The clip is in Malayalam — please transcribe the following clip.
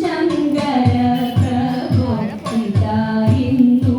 ശങ്കര പ്രഭു ഇതാ ഇന്നു